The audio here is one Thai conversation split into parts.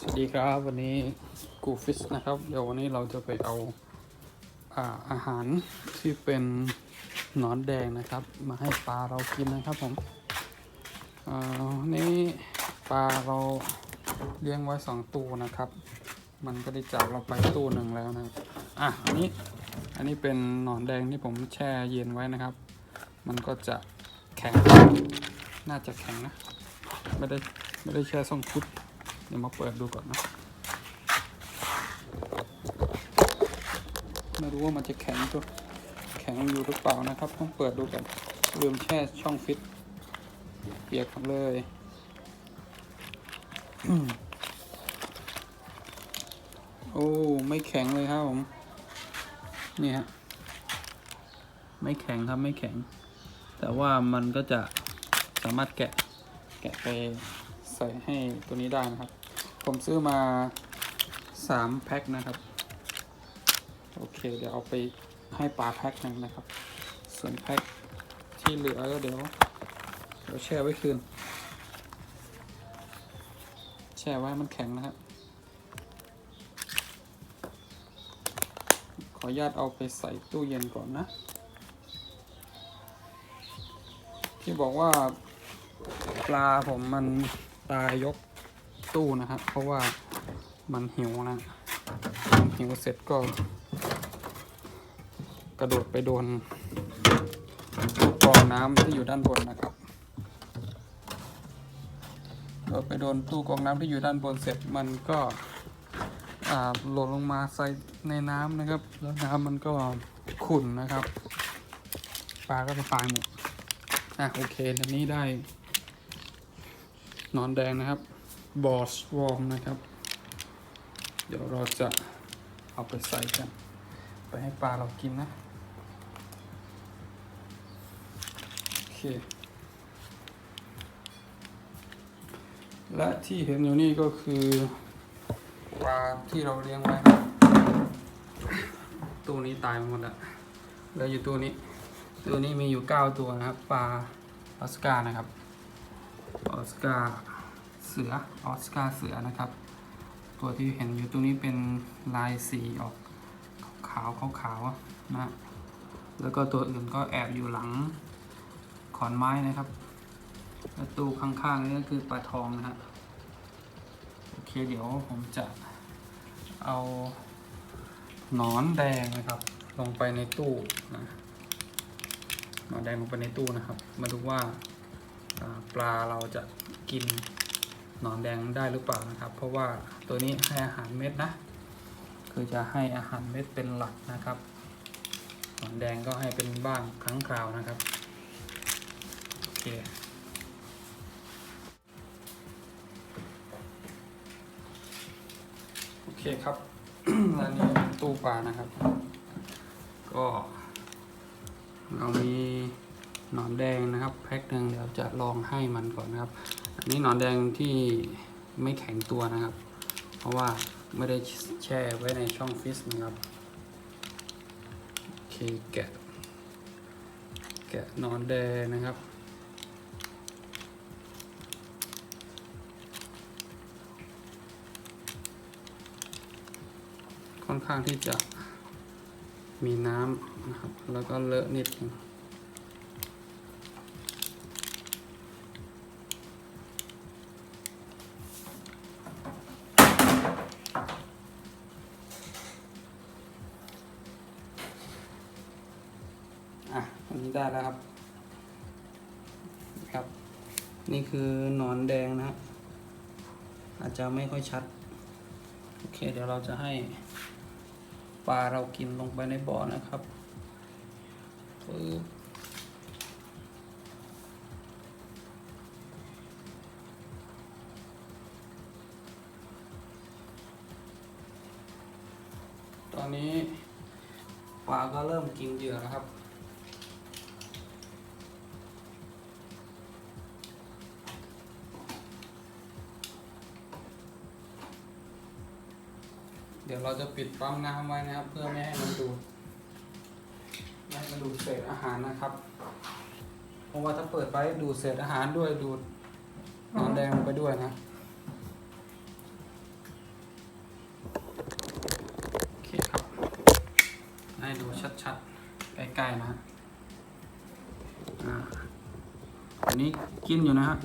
สวัสดีครับวันนี้กูฟิสนะครับ เดี๋ยววันนี้เราจะไปเอาอาอาหารที่เป็นหนอนแดงนะครับ มาให้ปลาเรากินนะครับผมวันนี้ปลาเราเลี้ยงไว้สองตู้นะครับ มันก็ได้จากเราไปตู้หนึ่งแล้วนะอะอันนี้อันนี้เป็นหนอนแดงที่ผมแช่เย็นไว้นะครับ มันก็จะแข็ง น่าจะแข็งนะ ไม่ได้ไม่ได้แช่ส่องชุด เดี๋ยวมาเปิดดูก่อนนะไม่รู้ว่ามันจะแข็งตัวแข็งอยู่หรือเปล่านะครับ ต้องเปิดดูก่อนลืมแช่ช่องฟิต เปียกหมดเลยโอ้ไม่แข็งเลยครับผมนี่ฮะไม่แข็งครับไม่แข็ง แต่ว่ามันก็จะสามารถแกะแกะไปใส่ให้ตัวนี้ได้นะครับ ผมซื้อมาสามแพ็คนะครับ โอเค เดี๋ยวเอาไปให้ปลาแพ็คหนึงนะครับ ส่วนแพ็คที่เหลือก็เดี๋ยวเดี๋ยวแช่ไว้คืน แช่ไว้มันแข็งนะครับ ขออนุญาตเอาไปใส่ตู้เย็นก่อนนะ ที่บอกว่าปลาผมมันตายยก ตู้นะครับ เพราะว่ามันหิวนะมันหิวเสร็จก็ กระโดดไปโดนตู้กรองน้ำที่อยู่ด้านบนนะครับโดดไปโดนตู้กรองน้ำที่อยู่ด้านบนเสร็จมันก็หล่นลงมาใส่ในน้ำนะครับ แล้วน้ำมันก็ขุ่นนะครับ ปลาก็จะตายหมดอะโอเคเดี๋ยวนี้ได้นอนแดงนะครับ บอสวอมนะครับ เดี๋ยวเราจะเอาไปใส่กัน ไปให้ปลาเรากินนะ โอเค และที่เห็นอยู่นี่ก็คือปลาที่เราเลี้ยงไว้ ตัวนี้ตายหมดแล้วเหลืออยู่ตัวนี้ ตัวนี้มีอยู่ 9 ตัวนะครับ ปลาออสการ์นะครับออสการ์ เสือออสการ์เสือนะครับ ตัวที่เห็นอยู่ตรงนี้เป็นลายสีออกขาวขาวขาวๆนะแล้วก็ตัวอื่นก็แอบอยู่หลังขอนไม้นะครับและตู้ข้างๆนี่ก็คือปลาทองนะฮะโอเคเดี๋ยวผมจะเอาหนอนแดงนะครับ ลงไปในตู้นะหนอนแดงลงไปในตู้นะครับ มาดูว่าปลาเราจะกิน หนอนแดงได้หรือเปล่านะครับ เพราะว่าตัวนี้ให้อาหารเม็ดนะ คือจะให้อาหารเม็ดเป็นหลักนะครับหนอนแดงก็ให้เป็นบ้างครั้งคราวนะครับโอเคโอเคครับและนี่ตู้ปลานะครับ ก็เรามีหนอนแดงนะครับ แพ็คหนึ่งเดี๋ยวจะลองให้มันก่อนนะครับ นนี้หนอนแดงที่ไม่แข็งตัวนะครับ เพราะว่าไม่ได้แช่ไว้ในช่องฟิสนะครับโอเคแกะ แกะหนอนแดงนะครับค่อนข้างที่จะมีน้ำนะครับ แล้วก็เลอะนิดนึง อะ อันนี้ได้แล้วครับ ครับ นี่คือหนอนแดงนะครับ อาจจะไม่ค่อยชัด โอเค เดี๋ยวเราจะให้ปลาเรากินลงไปในบ่อนะครับปึ๊บตอนนี้ปลาก็เริ่มกินเหยื่อแล้วครับ เดี๋ยวเราจะปิดปั๊มน้ำไว้นะครับ เพื่อไม่ให้มันดูดไม่ให้มันดูดเศษอาหารนะครับ เพราะว่าถ้าเปิดไปดูดเศษอาหารด้วยดูดน้ำแดงไปด้วยนะโอเคครับ ให้ดูชัดๆใกล้ๆนะอันนี้กินอยู่นะฮะ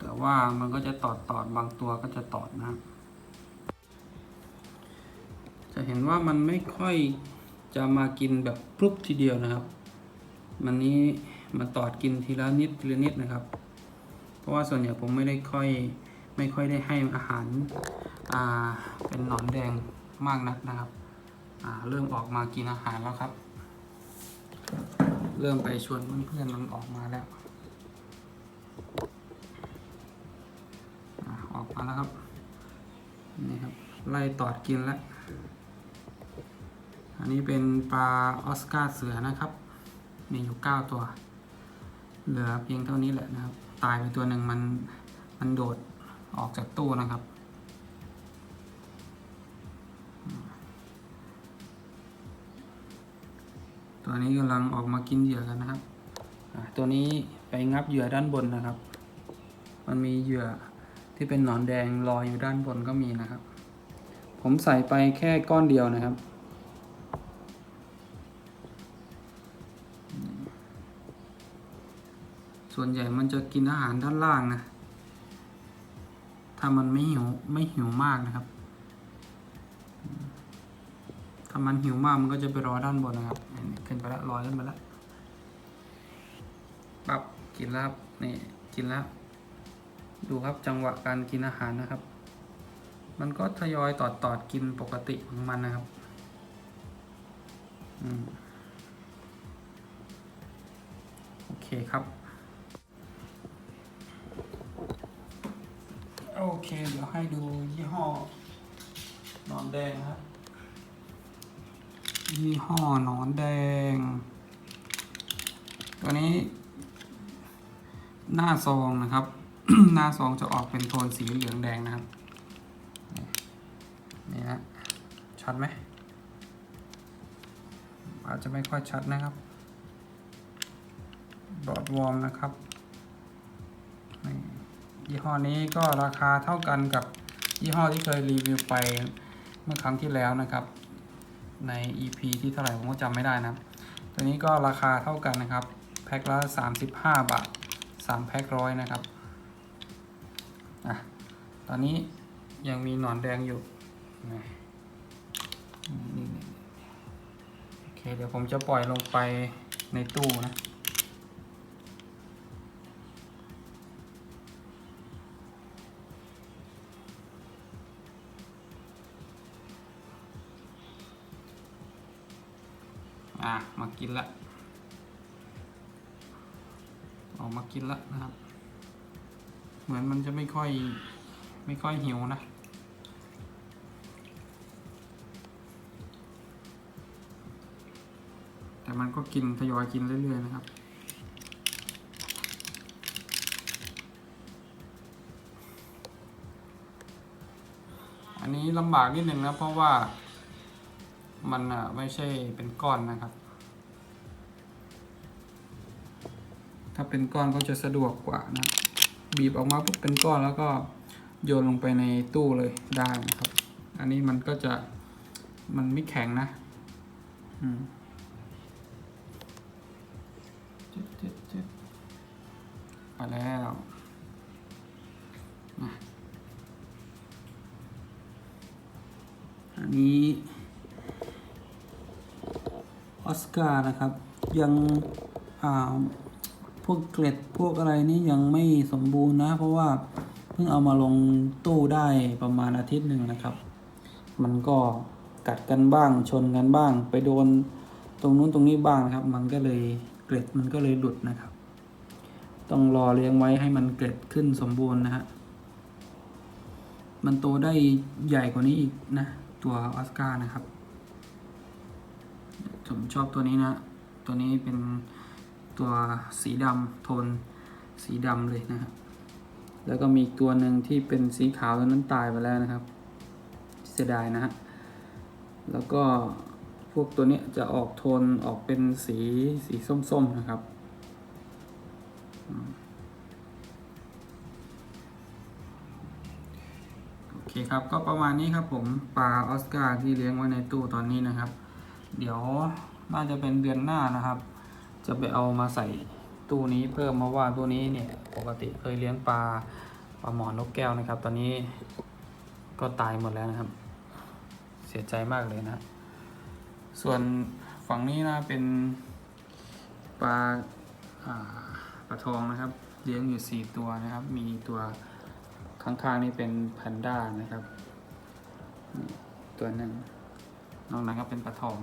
แต่ว่ามันก็จะตอดตอดบางตัวก็จะตอดนะครับ เห็นว่ามันไม่ค่อยจะมากินแบบพรุบทีเดียวนะครับ มันนี้มาตอดกินทีละนิดทีละนิดนะครับ เพราะว่าส่วนใหญ่ผมไม่ได้ค่อยไม่ค่อยได้ให้อาหารอ่าเป็นหนอนแดงมากนักนะครับอ่าเริ่มออกมากินอาหารแล้วครับ เริ่มไปชวนเพื่อนๆมันออกมาแล้วออกมาแล้วครับนี่ครับไล่ตอดกินแล้ว อันนี้เป็นปลาออสการ์เสือนะครับ มีอยู่เก้าตัว เหลือเพียงเท่านี้แหละนะครับ ตายไปตัวหนึ่งมันมันโดดออกจากตู้นะครับ ตัวนี้กำลังออกมากินเหยื่อกันนะครับ ตัวนี้ไปงับเหยื่อด้านบนนะครับ มันมีเหยื่อที่เป็นหนอนแดงลอยอยู่ด้านบนก็มีนะครับ ผมใส่ไปแค่ก้อนเดียวนะครับ ส่วนใหญ่มันจะกินอาหารด้านล่างนะ ถ้ามันไม่หิวไม่หิวมากนะครับ ถ้ามันหิวมากมันก็จะไปรอด้านบนนะครับ ขึ้นไปล้วลอยขึ้นไปล้วปับกินแล้วครับนี่กินแล้ว ดูครับจังหวะการกินอาหารนะครับ มันก็ทยอยตอดตอดกินปกติของมันนะครับ อืมโอเคครับ โอเค เดี๋ยวให้ดูยี่ห้อนอนแดงนะครับ ยี่ห้อนอนแดง ตัวนี้ หน้าซองนะครับ หน้าซองจะออกเป็นโทนสีเหลืองแดงนะครับ นี่นะชัดไหม อาจจะไม่ค่อยชัดนะครับบอดวอร์มนะครับนี่ ยี่ห้อนี้ก็ราคาเท่ากันกับยี่ห้อที่เคยรีวิวไปเมื่อครั้งที่แล้วนะครับ ใน EP ที่เท่าไหร่ผมก็จำไม่ได้นะ ตัวนี้ก็ราคาเท่ากันนะครับ แพ็คละ 35 บาท 3 แพ็คร้อยนะครับอะตอนนี้ยังมีหนอนแดงอยู่โอเคเดี๋ยวผมจะปล่อยลงไปในตู้นะ อะมากินละออกมากินละนะครับ เหมือนมันจะไม่ค่อยไม่ค่อยหิวนะแต่มันก็กินทยอยกินเรื่อยๆนะครับอันนี้ลำบากนิดหนึ่งนะเพราะว่า มันอะไม่ใช่เป็นก้อนนะครับ ถ้าเป็นก้อนก็จะสะดวกกว่านะ บีบออกมาปุ๊บเป็นก้อนแล้วก็โยนลงไปในตู้เลยได้นะครับ อันนี้มันก็จะมันไม่แข็งนะอืมไปแล้วอะอันนี้ ออสการ์นะครับ ยังพวกเกล็ดพวกอะไรนี่ยังไม่สมบูรณ์นะ เพราะว่าเพิ่งเอามาลงตู้ได้ประมาณอาทิตย์หนึ่งนะครับ มันก็กัดกันบ้างชนกันบ้าง ไปโดนตรงนู้นตรงนี้บ้างนะครับ มันก็เลยเกล็ดมันก็เลยหลุดนะครับ ต้องรอเลี้ยงไว้ให้มันเกล็ดขึ้นสมบูรณ์นะฮะมันโตได้ใหญ่กว่านี้อีกนะ ตัวออสการ์นะครับ ผมชอบตัวนี้นะ ตัวนี้เป็นตัวสีดำโทนสีดำเลยนะครับ แล้วก็มีอีกตัวหนึ่งที่เป็นสีขาวตัวนั้นตายไปแล้วนะครับ เสียดายนะฮะ แล้วก็พวกตัวนี้จะออกโทนออกเป็นสีสีส้มๆนะครับโอเคครับ ก็ประมาณนี้ครับผมปลาออสการ์ที่เลี้ยงไว้ในตู้ตอนนี้นะครับ เดี๋ยวน่าจะเป็นเดือนหน้านะครับ จะไปเอามาใส่ตู้นี้เพิ่มเพราะว่าตู้นี้เนี่ยปกติเคยเลี้ยงปลาปลาหมอนนกแก้วนะครับ ตอนนี้ก็ตายหมดแล้วนะครับ เสียใจมากเลยนะ ส่วนฝั่งนี้นะเป็นปลาปลาทองนะครับ เลี้ยงอยู่สี่ตัวนะครับ มีตัวข้างๆนี่เป็นแพนด้านะครับ ตัวหนึ่งนอกนั้นก็เป็นปลาทอง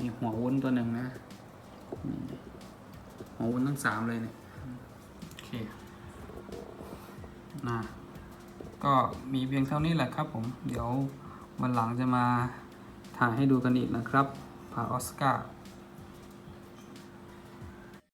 มีหัววุ้นตัวหนึ่งนะหัววุ้นทั้งสามเลยเนี่ยโอเคนะก็มีเพียงเท่านี้แหละครับผม เดี๋ยววันหลังจะมาถ่ายให้ดูกันอีกนะครับผ่าออสการ์